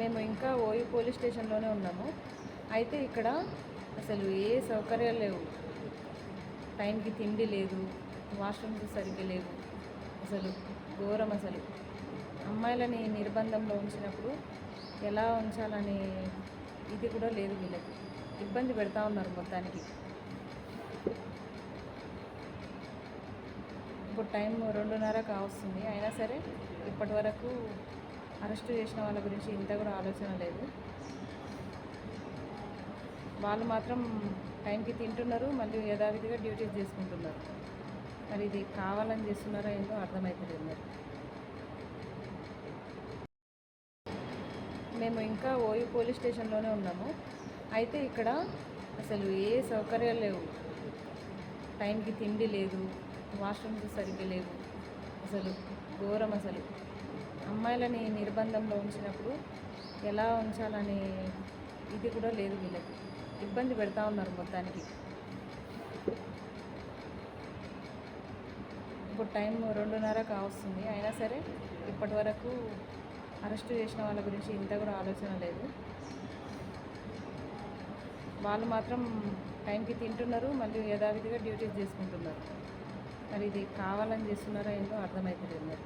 మేము ఇంకా ఓయి పోలీస్ స్టేషన్లోనే ఉన్నాము. అయితే ఇక్కడ అసలు ఏ సౌకర్యాలు లేవు. టైంకి తిండి లేదు వాష్రూమ్స్ సరిగ్గా లేవు. అసలు ఘోరం అసలు. అమ్మాయిలని నిర్బంధంలో ఉంచినప్పుడు ఎలా ఉంచాలని ఇది కూడా లేదు వీళ్ళకి. ఇబ్బంది పెడతా ఉన్నారు మొత్తానికి. ఇప్పుడు టైం రెండున్నర కావస్తుంది అయినా సరే ఇప్పటి వరకు అరెస్ట్ చేసిన వాళ్ళ గురించి ఇంత కూడా ఆలోచన లేదు. వాళ్ళు మాత్రం టైంకి తింటున్నారు మళ్ళీ యథావిధిగా డ్యూటీస్ చేసుకుంటున్నారు. మరి ఇది కావాలని చేస్తున్నారో ఏంటో అర్థమవుతలేదు మరి. మేము ఇంకా ఓయూ పోలీస్ స్టేషన్లోనే ఉన్నాము. అయితే ఇక్కడ అసలు ఏ సౌకర్యాలు లేవు. టైంకి తిండి లేదు వాష్రూమ్స్ సరిగ్గా లేవు. అసలు ఘోరం అసలు. అమ్మాయిలని నిర్బంధంలో ఉంచినప్పుడు ఎలా ఉంచాలని ఇది కూడా లేదు వీళ్ళకి. ఇబ్బంది పెడతా ఉన్నారు మొత్తానికి. ఇప్పుడు టైం రెండున్నర కావస్తుంది అయినా సరే ఇప్పటి వరకు అరెస్ట్ చేసిన వాళ్ళ గురించి ఇంత కూడా ఆలోచన లేదు. వాళ్ళు మాత్రం టైంకి తింటున్నారు మళ్ళీ యథావిధిగా డ్యూటీస్ చేసుకుంటున్నారు. మరి ఇది కావాలని చేస్తున్నారో ఏందో అర్థమవుతలేదు మరి.